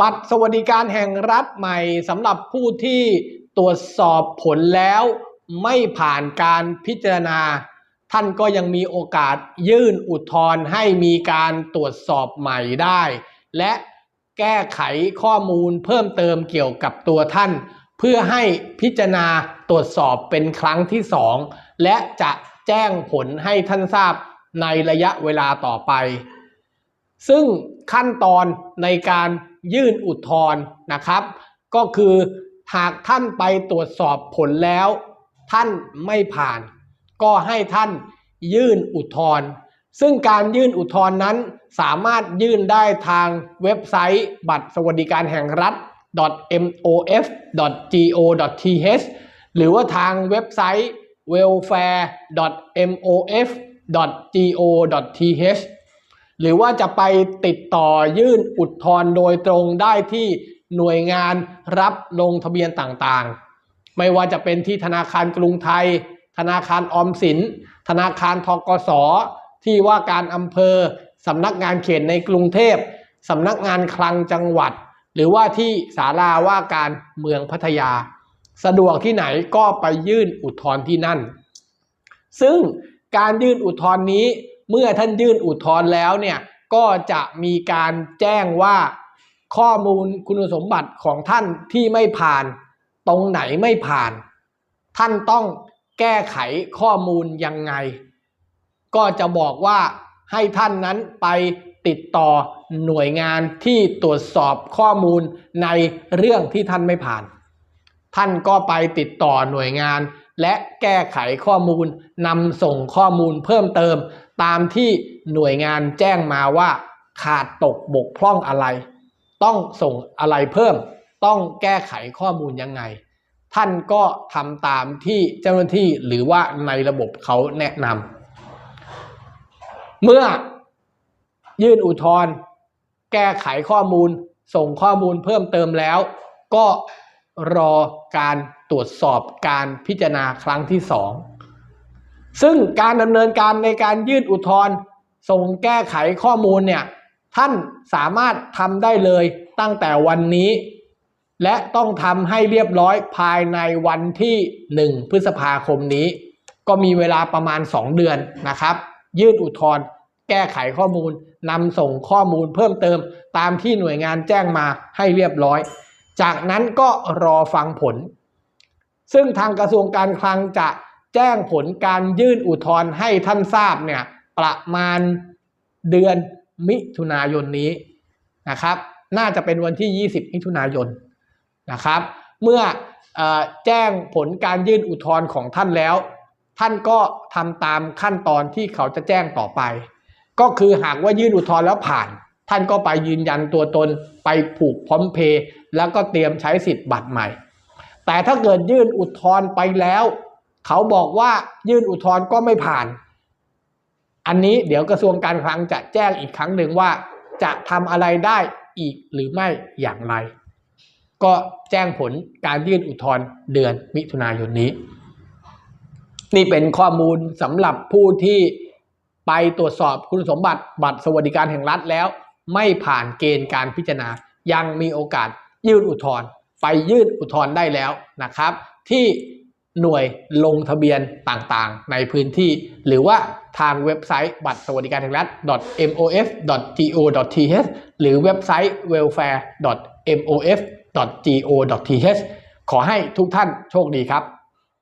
บัตรสวัสดิการแห่งรัฐใหม่สำหรับผู้ที่ตรวจสอบผลแล้วไม่ผ่านการพิจารณา ท่านก็ยังมีโอกาสยื่นอุทธรณ์ให้มีการตรวจสอบใหม่ได้ และแก้ไขข้อมูลเพิ่มเติมเกี่ยวกับตัวท่าน เพื่อให้พิจารณาตรวจสอบเป็นครั้งที่สองและจะแจ้งผลให้ท่านทราบในระยะเวลาต่อไป ซึ่งขั้นตอนในการ ยื่นอุทธรณ์นะครับ ก็คือหากท่านไปตรวจสอบผลแล้ว ท่านไม่ผ่าน ก็ให้ท่านยื่นอุทธรณ์ซึ่งการยื่นอุทธรณ์นั้นสามารถยื่นได้ทางเว็บไซต์บัตรสวัสดิการแห่งรัฐ mof.go.th หรือว่าทางเว็บไซต์ welfare.mof.go.th หรือว่าจะไปติดต่อยื่นอุทธรณ์โดยตรงได้ที่หน่วยงานรับลงทะเบียนต่างๆ ไม่ว่าจะเป็นที่ธนาคารกรุงไทย ธนาคารออมสิน ธนาคารทกส ที่ว่าการอำเภอสำนักงานเขตในกรุงเทพสำนักงานคลังจังหวัด หรือว่าที่ศาลาว่าการเมืองพัทยา สะดวกที่ไหนก็ไปยื่นอุทธรณ์ที่นั่น ซึ่งการยื่นอุทธรณ์นี้ เมื่อท่านยื่นอุทธรณ์แล้วเนี่ยก็จะมีการแจ้งว่าข้อมูลคุณสมบัติของท่านที่ไม่ผ่าน ตรงไหนไม่ผ่าน ท่านต้องแก้ไขข้อมูลยังไง ก็จะบอกว่าให้ท่านนั้นไปติดต่อหน่วยงานที่ตรวจสอบข้อมูลในเรื่องที่ท่านไม่ผ่าน ท่านก็ไปติดต่อหน่วยงาน และแก้ไขข้อมูลนำส่งข้อมูลเพิ่มเติม ตามที่หน่วยงานแจ้งมาว่าขาดตกบกพร่องอะไร ต้องส่งอะไรเพิ่ม ต้องแก้ไขข้อมูลยังไง ท่านก็ทำตามที่เจ้าหน้าที่หรือว่าในระบบเขาแนะนำเมื่อยื่นอุทธรณ์แก้ไขข้อมูล ส่งข้อมูลเพิ่มเติมแล้ว ก็รอการตรวจสอบการพิจารณาครั้งที่สอง ซึ่งการดำเนินการในการยื่นอุทธรณ์ส่งแก้ไขข้อมูลเนี่ยท่านสามารถทำได้เลยตั้งแต่วันนี้ และต้องทำให้เรียบร้อยภายในวันที่ 1 พฤษภาคมนี้ ก็มีเวลาประมาณ 2 เดือนนะครับ ยื่นอุทธรณ์แก้ไขข้อมูลนำส่งข้อมูลเพิ่มเติมตามที่หน่วยงานแจ้งมาให้เรียบร้อย จากนั้นก็รอฟังผล ซึ่งทางกระทรวงการคลังจะ แจ้งผลการยื่นอุทธรณ์ให้ท่านทราบเนี่ยประมาณเดือนมิถุนายนนี้นะครับ น่าจะเป็นวันที่ 20 มิถุนายนนะครับ เมื่ออแจ้งผลการยื่นอุทธรณ์ของท่านแล้ว ท่านก็ทำตามขั้นตอนที่เขาจะแจ้งต่อไป ก็คือหากว่ายื่นอุทธรณ์แล้วผ่าน ท่านก็ไปยืนยันตัวตนไปผูกพร้อมเพย์แล้วก็เตรียมใช้สิทธิ์บัตรใหม่ แต่ถ้าเกิดยื่นอุทธรณ์ไปแล้ว เขาบอกว่ายื่นอุทธรณ์ก็ไม่ผ่าน อันนี้เดี๋ยวกระทรวงการคลังจะแจ้งอีกครั้งหนึ่งว่า จะทำอะไรได้อีกหรือไม่อย่างไร ก็แจ้งผลการยื่นอุทธรณ์เดือนมิถุนายนนี้ นี่เป็นข้อมูลสำหรับผู้ที่ไปตรวจสอบคุณสมบัติบัตรสวัสดิการแห่งรัฐแล้ว ไม่ผ่านเกณฑ์การพิจารณายังมีโอกาสยื่นอุทธรณ์ไปยื่นอุทธรณ์ได้แล้วนะครับ ที่ หน่วยลงทะเบียนต่างๆ ในพื้นที่ หรือว่าทางเว็บไซต์บัตรสวัสดิการแห่งรัฐ mof.go.th หรือเว็บไซต์ welfare.mof.go.th ขอให้ทุกท่านโชคดีครับ